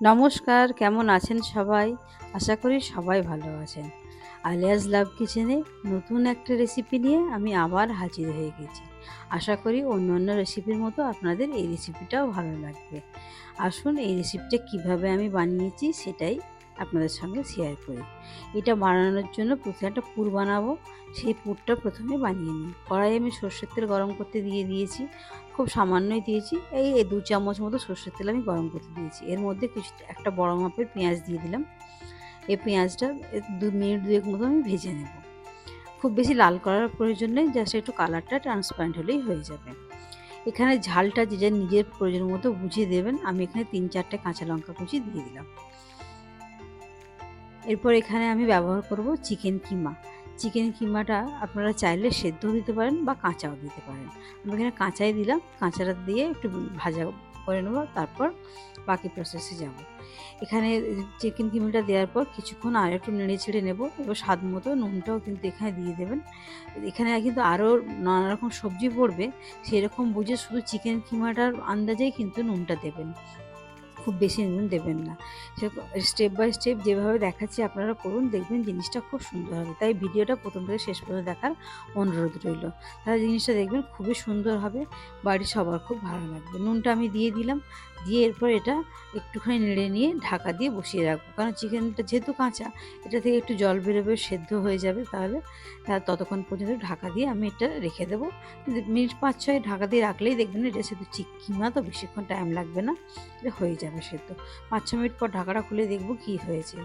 নমস্কার, কেমন আছেন সবাই? আশা করি সবাই ভালো আছেন। আলিয়াজ লাভ কিচেনে নতুন একটা রেসিপি নিয়ে আমি আবার হাজির হয়ে গেছি। আশা করি অন্য অন্য রেসিপির মতো আপনাদের এই রেসিপিটাও ভালো লাগবে। আসুন এই রেসিপিটা কীভাবে আমি বানিয়েছি সেটাই আপনাদের সঙ্গে শেয়ার করি। এটা বানানোর জন্য প্রথমে একটা পুর বানাবো। সেই পুরটা প্রথমে বানিয়ে নিই। কড়াই আমি সর্ষের তেল গরম করতে দিয়ে দিয়েছি। খুব সামান্যই দিয়েছি। এই দু চামচ মতো সর্ষের তেল আমি গরম করতে দিয়েছি। এর মধ্যে কিছু একটা বড় মাপের পেঁয়াজ দিয়ে দিলাম। এই পেঁয়াজটা দু মিনিট দুয়েক মতো আমি ভেজে নেব। খুব বেশি লাল করার প্রয়োজন নেই, জাস্ট একটু কালারটা ট্রান্সপারেন্ট হলেই হয়ে যাবে। এখানে ঝালটা যে যার নিজের প্রয়োজন মতো বুঝিয়ে দেবেন। আমি এখানে তিন চারটে কাঁচা লঙ্কা কুচি দিয়ে দিলাম। এরপর এখানে আমি ব্যবহার করব চিকেন কিমা। চিকেন কিমাটা আপনারা চাইলে সেদ্ধ দিতে পারেন বা কাঁচাও দিতে পারেন। আমি এখানে কাঁচাই দিলাম, কাঁচাটা দিয়ে একটু ভাজা করে নেব, তারপর বাকি প্রসেসে যাব। এখানে চিকেন কিমাটা দেওয়ার পর কিছুক্ষণ আর একটু নেড়ে ছেড়ে নেব এবার স্বাদ মতো নুনটাও কিন্তু এখানে দিয়ে দেবেন। এখানে কিন্তু আরও নানা রকম সবজি পড়বে, সেরকম বুঝে শুধু চিকেন কিমাটার আন্দাজেই কিন্তু নুনটা দেবেন। খুব বেশি নুন দেবেন না। স্টেপ বাই স্টেপ যেভাবে দেখাচ্ছি আপনারা করুন, দেখবেন জিনিসটা খুব সুন্দর হবে। তাই ভিডিওটা প্রথম থেকে শেষ পর্যন্ত দেখার অনুরোধ রইল। তাহলে জিনিসটা দেখবেন খুবই সুন্দর হবে, বাড়ির সবার খুব ভালো লাগবে। নুনটা আমি দিয়ে দিলাম, দিয়ে এরপর এটা একটুখানি নেড়ে নিয়ে ঢাকা দিয়ে বসিয়ে রাখব। কারণ চিকেনটা যেহেতু কাঁচা, এটা থেকে একটু জল বেরোবে, সেদ্ধ হয়ে যাবে। তাহলে ততক্ষণ পর্যন্ত ঢাকা দিয়ে আমি এটা রেখে দেবো। মিনিট পাঁচ ছয় ঢাকা দিয়ে রাখলেই দেখবেন এটা সেদ্ধ। কিমা তো বেশিক্ষণ টাইম লাগবে না, এটা হয়ে যাবে। সেদ্ধ। পাঁচ ছ মিনিট পর ঢাকাটা খুলে দেখব কি হয়েছে।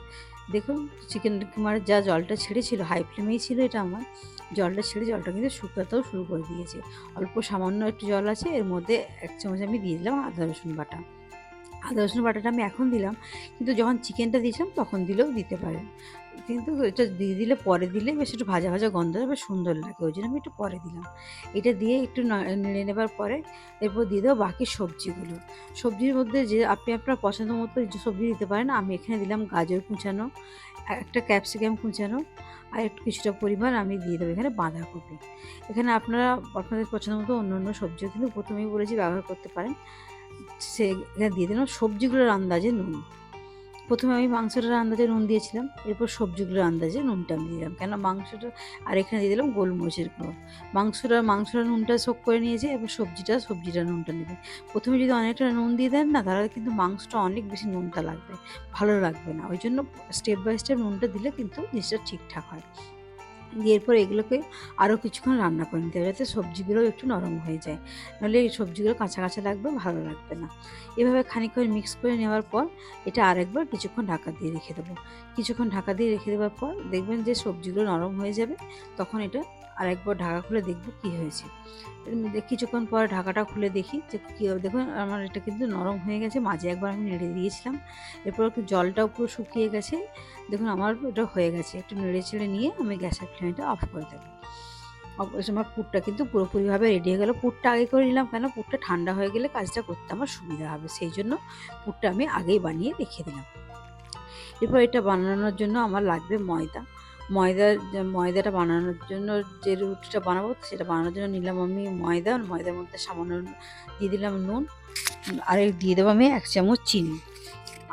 দেখুন চিকেন কিমার যা জলটা ছেড়েছিল হাই ফ্লেমেই ছিল এটা আমার। জলটা ছেড়ে জলটা কিন্তু শুকাতেও শুরু করে দিয়েছে। অল্প সামান্য একটু জল আছে, এর মধ্যে এক চামচ আমি দিয়ে দিলাম আদা, রসুন বাটা। আদা, রসুন বাটাটা আমি এখন দিলাম, কিন্তু যখন চিকেনটা দিয়েছিলাম তখন দিলেও দিতে পারেন। কিন্তু এটা দিয়ে দিলে, পরে দিলে বেশ একটু ভাজা ভাজা গন্ধ বেশ সুন্দর লাগে। ওই জন্য আমি একটু পরে দিলাম। এটা দিয়ে একটু নেড়ে নেবার পরে এরপর দিয়ে দেবো বাকি সবজিগুলো। সবজির মধ্যে যে আপনি আপনার পছন্দ মতো যে সবজি দিতে পারেন, আমি এখানে দিলাম গাজর কুচানো, একটা ক্যাপসিকাম কুচানো আর একটু কিছুটা পরিমাণ আমি দিয়ে দেবো এখানে বাঁধাকপি। এখানে আপনারা, আপনাদের পছন্দ মতো অন্য অন্য সবজিও কিন্তু প্রথমেই বলেছি ব্যবহার করতে পারেন। সে এখানে দিয়ে দিলাম সবজিগুলোর আন্দাজে নুন। প্রথমে আমি মাংসটার আন্দাজে নুন দিয়েছিলাম, এরপর সবজিগুলোর আন্দাজে নুনটা আমি দিলাম। কেন মাংসটা আর এখানে দিয়ে দিলাম গোলমরিচের গুঁড়ো। মাংসটা মাংসটা নুনটা শোক করে নিয়েছে, এবার সবজিটা সবজিটা নুনটা নেবে। প্রথমে যদি অনেকটা নুন দিয়ে দেন না, তাহলে কিন্তু মাংসটা অনেক বেশি নুনটা লাগবে, ভালো লাগবে না। ওই জন্য স্টেপ বাই স্টেপ নুনটা দিলে কিন্তু জিনিসটা ঠিকঠাক হয়। দিয়ে এরপর এগুলোকে আরও কিছুক্ষণ রান্না করে নিতে হবে যাতে সবজিগুলো একটু নরম হয়ে যায়। নাহলে এই সবজিগুলো কাঁচা কাঁচা লাগবে, ভালো লাগবে না। এভাবে খানিকক্ষণ মিক্স করে নেওয়ার পর এটা আরেকবার কিছুক্ষণ ঢাকা দিয়ে রেখে দেবো। কিছুক্ষণ ঢাকা দিয়ে রেখে দেওয়ার পর দেখবেন যে সবজিগুলো নরম হয়ে যাবে, তখন এটা আরেকবার ঢাকা খুলে দেখব কী হয়েছে। কিছুক্ষণ পর ঢাকাটা খুলে দেখি যে কী দেখুন, আমার এটা কিন্তু নরম হয়ে গেছে, মাঝে একবার আমি নেড়ে দিয়েছিলাম। এরপর একটু জলটাও পুরো শুকিয়ে গেছে। দেখুন, আমার ওটা হয়ে গেছে। একটু নেড়ে ছেড়ে নিয়ে আমি গ্যাসের ফ্লেমটা অফ করে দেবো। আমার পুরটা কিন্তু পুরোপুরিভাবে রেডি হয়ে গেল। পুরটা আগে করে নিলাম কেন? পুরটা ঠান্ডা হয়ে গেলে কাজটা করতে আমার সুবিধা হবে, সেই জন্য পুরটা আমি আগেই বানিয়ে রেখে দিলাম। এরপর এটা বানানোর জন্য আমার লাগবে ময়দা। ময়দা, ময়দাটা বানানোর জন্য যে রুটিটা বানাবো, সেটা বানানোর জন্য নিলাম আমি ময়দা। ময়দার মধ্যে সামান্য দিয়ে দিলাম নুন। আর দিয়ে দেবো আমি এক চামচ চিনি।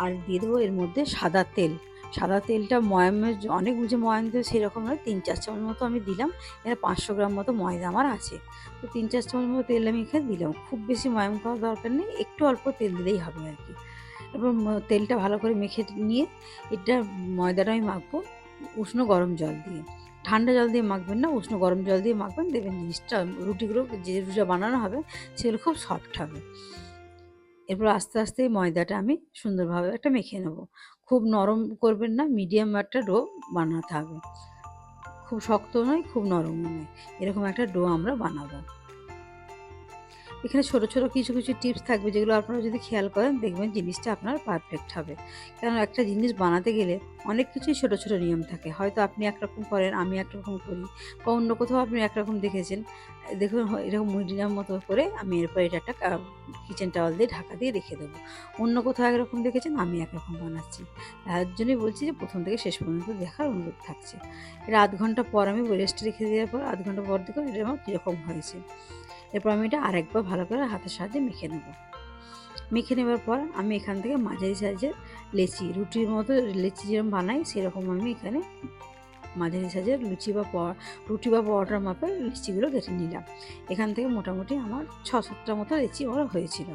আর দিয়ে দেবো এর মধ্যে সাদা তেল। সাদা তেলটা ময়ামের অনেক বুঝে ময়াম দেবে সেরকম নয়, তিন চার চামচ মতো আমি দিলাম। এখানে পাঁচশো গ্রাম মতো ময়দা আমার আছে। তো তিন চার চামচ মতো তেল আমি এখানে দিলাম। খুব বেশি ময়াম করার দরকার নেই, একটু অল্প তেল দিলেই হবে আর কি। এবার তেলটা ভালো করে মেখে নিয়ে এটা ময়দাটা আমি মাখবো উষ্ণ গরম জল দিয়ে। ঠান্ডা জল দিয়ে মাখবেন না, উষ্ণ গরম জল দিয়ে মাখবেন। দেবেন জিনিসটা, রুটিগুলো যে রুটিটা বানানো হবে সেগুলো খুব সফট হবে। এরপর আস্তে আস্তে ময়দাটা আমি সুন্দরভাবে একটা মেখে নেব। খুব নরম করবেন না মিডিয়াম একটা ডো বানাতে হবে। খুব শক্ত নয়, খুব নরম নয়। এরকম একটা ডো আমরা বানাবো। এখানে ছোট ছোট কিছু কিছু টিপস থাকবে যেগুলো আপনারা যদি খেয়াল করেন দেখবেন জিনিসটা আপনার পারফেক্ট হবে। কারণ একটা জিনিস বানাতে গেলে অনেক কিছুই ছোট ছোট নিয়ম থাকে। হয়তো আপনি একরকম করেন, আমি একরকম করি বা অন্য কোথাও আপনি একরকম দেখেছেন। দেখুন এরকম মিডিয়াম মতো করে আমি এরপর এটা একটা কিচেন টাওয়াল দিয়ে ঢাকা দিয়ে রেখে দেবো। অন্য কোথাও একরকম দেখেছেন, আমি একরকম বানাচ্ছি। তার জন্যই বলছি যে প্রথম থেকে শেষ পর্যন্ত দেখার অনুরোধ থাকছে। এটা আধ ঘণ্টা পর আমি রেস্ট রেখে দেওয়ার পর, আধ ঘণ্টা পর দেখো এটা আমার কীরকম হয়েছে। এরপর আমি এটা আরেকবার ভালো করে হাতের সাহায্যে মেখে নেব। মেখে নেবার পর আমি এখান থেকে মাঝারি সাইজের লেচি, রুটির মতো লেচি যেরকম বানাই, সেরকম আমি এখানে মাঝারি সাইজের লুচি বা পর, রুটি বা পরোটার মাপে লিচিগুলো কেটে নিলাম। এখান থেকে মোটামুটি আমার ছ সাতটা মতো লেচি আমার হয়েছিল।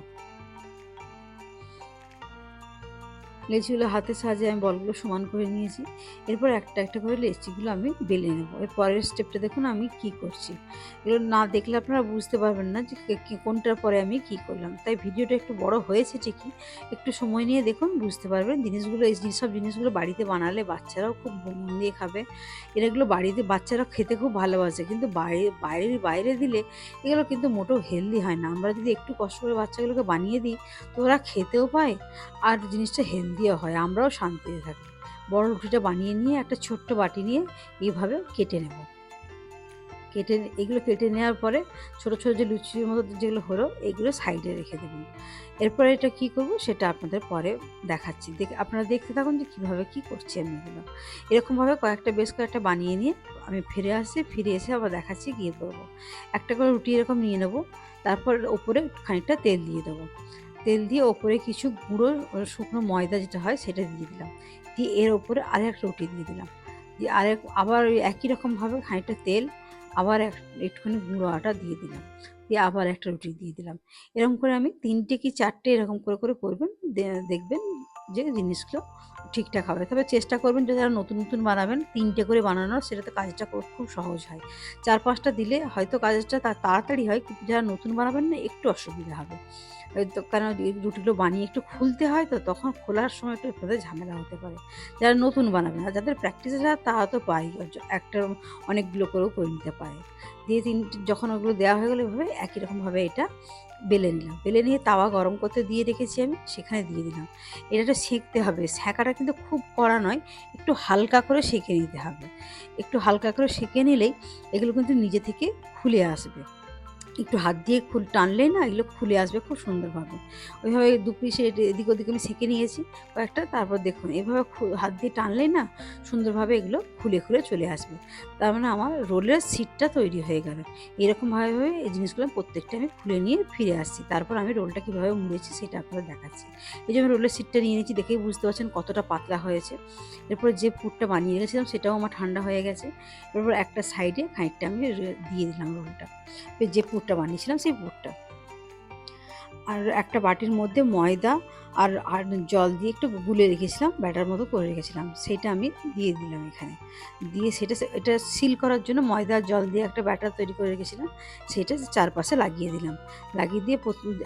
লেচিগুলো হাতের সাহায্যে আমি বলগুলো সমান করে নিয়েছি। এরপর একটা একটা করে লেচিগুলো আমি বেলে নেব। এর পরের স্টেপটা দেখুন আমি কি করছি। এগুলো না দেখলে আপনারা বুঝতে পারবেন না যে কোনটার পরে আমি কি করলাম। তাই ভিডিওটা একটু বড় হয়েছে ঠিকই। একটু সময় নিয়ে দেখুন, বুঝতে পারবেন জিনিসগুলো, এই সব জিনিসগুলো বাড়িতে বানালে বাচ্চারাও খুব মন দিয়ে খাবে। এগুলো বাড়িতে বাচ্চারা খেতে খুব ভালোবাসে। কিন্তু বাইরে বাইরে বাইরে দিলে এগুলো কিন্তু মোটেও হেলদি হয় না। আমরা যদি একটু কষ্ট করে বাচ্চাগুলোকে বানিয়ে দিই, তো ওরা খেতেও পায়। আর জিনিসটা হেলদিও হয়, আমরাও শান্তিতে থাকি। বড় রুটিটা বানিয়ে নিয়ে একটা ছোট্ট বাটি নিয়ে এইভাবে কেটে নেব। কেটে এগুলো কেটে নেওয়ার পরে ছোট ছোট যে লুচির মতো যেগুলো হলো, এগুলো সাইডে রেখে দেবেন এরপরে এটা কি করব সেটা আপনাদের পরে দেখাচ্ছি। দেখ, আপনারা দেখতে থাকুন যে কীভাবে কি করছি আমি এগুলো। এরকমভাবে কয়েকটা, বেশ কয়েকটা বানিয়ে নিয়ে আমি ফিরে আসছি, ফিরে এসে আবার দেখাচ্ছি, গিয়ে করব একটা করে রুটি এরকম নিয়ে নেব, তারপর ওপরে খানিকটা তেল দিয়ে দেবো। তেল দিয়ে ওপরে কিছু গুঁড়ো শুকনো ময়দা যেটা হয় সেটা দিয়ে দিলাম। দিয়ে এর ওপরে আরেক রুটি দিয়ে দিলাম। দিয়ে আরেক, আবার ওই একই রকমভাবে খানিকটা তেল, আবার এক, একটুখানি গুঁড়ো আটা দিয়ে দিলাম। দিয়ে আবার একটা রুটি দিয়ে দিলাম। এরকম করে আমি তিনটে কি চারটে এরকম করে করে করবেন দেখবেন যে জিনিসগুলো ঠিকঠাক হবে। তবে চেষ্টা করবেন যে যারা নতুন নতুন বানাবেন, তিনটে করে বানানোর, সেটাতে কাজটা খুব সহজ হয়। চার, পাঁচটা দিলে হয়তো কাজটা তাড়াতাড়ি হয়, কিন্তু যারা নতুন বানাবেন না, একটু অসুবিধা হবে। কারণ রুটিগুলো বানিয়ে একটু খুলতে হয়, তো তখন খোলার সময় একটু আপনাদের ঝামেলা হতে পারে। যারা নতুন বানাবেন আর যাদের প্র্যাকটিস আছে, তারা তো পারি একটা অনেকগুলো করেও করে নিতে পারে। দিয়ে তিন, যখন ওগুলো দেওয়া হয়ে গেলো, এভাবে একই রকমভাবে এটা বেলে নিলাম। বেলে নিয়ে তাওয়া গরম করতে দিয়ে রেখেছি আমি, সেখানে দিয়ে দিলাম। এটা সেঁকতে হবে। সেঁকাটা কিন্তু খুব কড়া নয়, একটু হালকা করে সেঁকে নিতে হবে। একটু হালকা করে সেঁকে নিলেই এগুলো কিন্তু নিজে থেকে খুলে আসবে। একটু হাত দিয়ে খুল টানলেই না এগুলো খুলে আসবে খুব সুন্দরভাবে। ওইভাবে দু পিসে এদিক ওদিক আমি সেঁকে নিয়েছি কয়েকটা, তারপর দেখুন, এভাবে হাত দিয়ে টানলেই না সুন্দরভাবে এগুলো খুলে খুলে চলে আসবে। তার মানে আমার রোলের সিটটা তৈরি হয়ে গেল। এরকমভাবে ভাবে এই জিনিসগুলো প্রত্যেকটা আমি খুলে নিয়ে ফিরে আসছি। তারপর আমি রোলটা কীভাবে মুড়েছি সেটা আপনাদের দেখাচ্ছি। এই যে আমি রোলের সিটটা নিয়ে নিয়েছি, দেখেই বুঝতে পারছেন কতটা পাতলা হয়েছে। এরপর যে পুরটা বানিয়ে রেখেছিলাম সেটাও আমার ঠান্ডা হয়ে গেছে। এরপর একটা সাইডে খানিকটা আমি দিয়ে দিলাম রোলটা। যে পুরটা বানিয়েছিলাম, সেই পুরটা আর একটা বাটির মধ্যে ময়দা আর আর জল দিয়ে একটু গুলে রেখেছিলাম, ব্যাটার মতো করে রেখেছিলাম। সেটা আমি দিয়ে দিলাম এখানে। দিয়ে সেটা এটা সিল করার জন্য ময়দা, জল দিয়ে একটা ব্যাটার তৈরি করে রেখেছিলাম, সেটা চারপাশে লাগিয়ে দিলাম। লাগিয়ে দিয়ে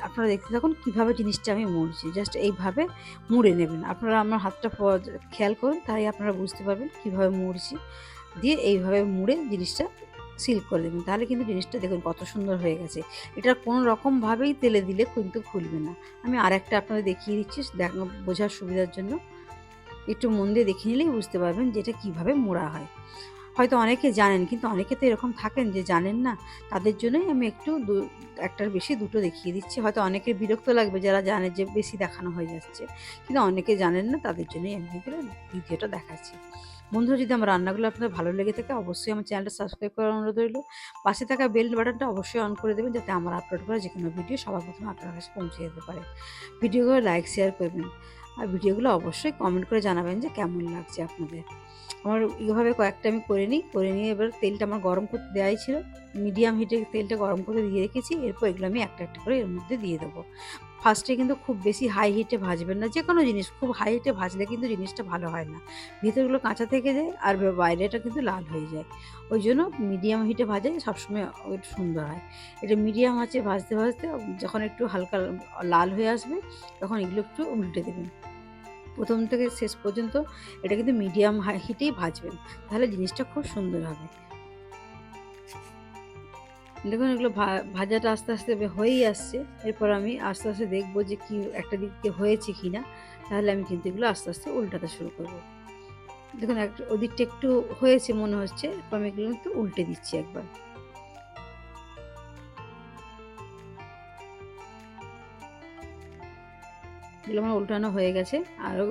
আপনারা দেখতে থাকুন কীভাবে জিনিসটা আমি মুড়ছি। জাস্ট এইভাবে মুড়ে নেবেন। আপনারা আমার হাতটা খেয়াল করুন, তাই আপনারা বুঝতে পারবেন কীভাবে মুড়ছি। দিয়ে এইভাবে মুড়ে জিনিসটা সিল করে দেবেন তাহলে কিন্তু জিনিসটা দেখুন কত সুন্দর হয়ে গেছে। এটা কোনো রকমভাবেই তেলে দিলে কিন্তু খুলবে না। আমি আর একটা আপনাদের দেখিয়ে দিচ্ছি, দেখ, বোঝার সুবিধার জন্য। একটু মন দিয়ে দেখে নিলেই বুঝতে পারবেন যে এটা কীভাবে মোড়া হয়। হয়তো অনেকে জানেন, কিন্তু অনেকে তো এরকম থাকেন যে জানেন না। তাদের জন্যই আমি একটু দু- একটার বেশি দুটো দেখিয়ে দিচ্ছি। হয়তো অনেকের বিরক্ত লাগবে যারা জানে যে বেশি দেখানো হয়ে যাচ্ছে। কিন্তু অনেকে জানেন না, তাদের জন্যই আমি দ্বিতীয়টা দেখাচ্ছি। বন্ধুরা, যদি আমার রান্নাগুলো আপনাদের ভালো লেগে থাকে, অবশ্যই আমার চ্যানেলটা সাবস্ক্রাইব করার অনুরোধ রইল। পাশে থাকা বেল বাটনটা অবশ্যই অন করে দেবেন, যাতে আমার আপলোড করা যে কোনো ভিডিও সবার প্রথমে আপনার কাছে পৌঁছে যেতে পারে। ভিডিওগুলো লাইক শেয়ার করবেন। আর ভিডিওগুলো অবশ্যই কমেন্ট করে জানাবেন যে কেমন লাগছে আপনাদের। আমার এইভাবে কয়েকটা আমি করে নিই, করে নিয়ে এবার তেলটা আমার গরম করতে দেওয়াই ছিল। মিডিয়াম হিটে তেলটা গরম করে দিয়ে রেখেছি, এরপর এগুলো আমি একটা একটা করে এর মধ্যে দিয়ে দেবো। ফার্স্টে কিন্তু খুব বেশি হাই হিটে ভাজবেন না যে কোনো জিনিস, খুব হাই হিটে ভাজলে কিন্তু জিনিসটা ভালো হয় না। ভিতরগুলো কাঁচা থেকে যায় আর বাইরেটা কিন্তু লাল হয়ে যায়। ওই জন্য মিডিয়াম হিটে ভাজাই সবসময় একটু সুন্দর হয়। এটা মিডিয়াম আছে ভাজতে ভাজতে, যখন একটু হালকা লাল হয়ে আসবে, তখন এগুলো একটু উল্টে দেবেন। প্রথম থেকে শেষ পর্যন্ত এটা কিন্তু মিডিয়াম হিটেই ভাজবেন, তাহলে জিনিসটা খুব সুন্দর হবে। দেখুন, এগুলো ভাজাটা আস্তে আস্তে হয়েই আসছে। এরপর আমি আস্তে আস্তে দেখব যে কি একটা দিক দিয়ে হয়েছে কি না তাহলে আমি কিন্তু এগুলো আস্তে আস্তে উল্টাতে শুরু করব। দেখুন, এক, ওদিকটা একটু হয়েছে মনে হচ্ছে। আমি এগুলো একটু উল্টে দিচ্ছি একবার। এগুলো আমার উল্টানো হয়ে গেছে। আরও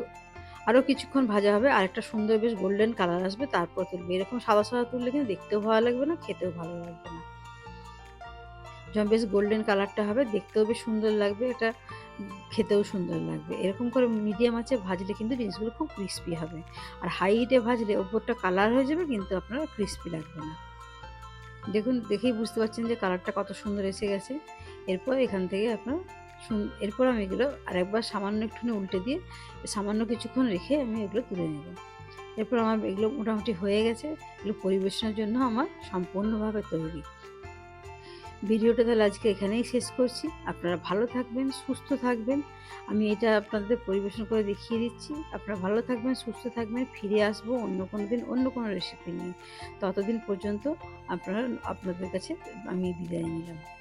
আরও কিছুক্ষণ ভাজা হবে। আর একটা সুন্দর বেশ গোল্ডেন কালার আসবে। তারপর তুলবে। এরকম সাদা সাদা তুললে কিন্তু দেখতেও ভালো লাগবে না, খেতেও ভালো লাগবে। যখন বেশ গোল্ডেন কালারটা হবে, দেখতেও বেশ সুন্দর লাগবে, এটা খেতেও সুন্দর লাগবে। এরকম করে মিডিয়াম আছে, ভাজলে কিন্তু জিনিসগুলো খুব ক্রিস্পি হবে। আর হাই হিটে ভাজলে ওপরটা কালার হয়ে যাবে, কিন্তু আপনার ক্রিস্পি লাগবে না। দেখুন, দেখেই বুঝতে পারছেন যে কালারটা কত সুন্দর এসে গেছে। এরপর এখান থেকে আপনার এরপর আমি এগুলো আরেকবার সামান্য একটুখানি উল্টে দিয়ে সামান্য কিছুক্ষণ রেখে আমি এগুলো তুলে নেব। এরপর আমার এগুলো মোটামুটি হয়ে গেছে। এগুলো পরিবেশনের জন্য আমার সম্পূর্ণভাবে তৈরি। ভিডিওটা তাহলে আজকে এখানেই শেষ করছি। আপনারা ভালো থাকবেন, সুস্থ থাকবেন। আমি এটা আপনাদের পরিবেশন করে দেখিয়ে দিচ্ছি। আপনারা ভালো থাকবেন, সুস্থ থাকবেন, ফিরে আসব অন্য কোনো দিন, অন্য কোনো রেসিপি নিয়ে। ততদিন পর্যন্ত আপনারা, আপনাদের কাছে আমি বিদায় নিলাম।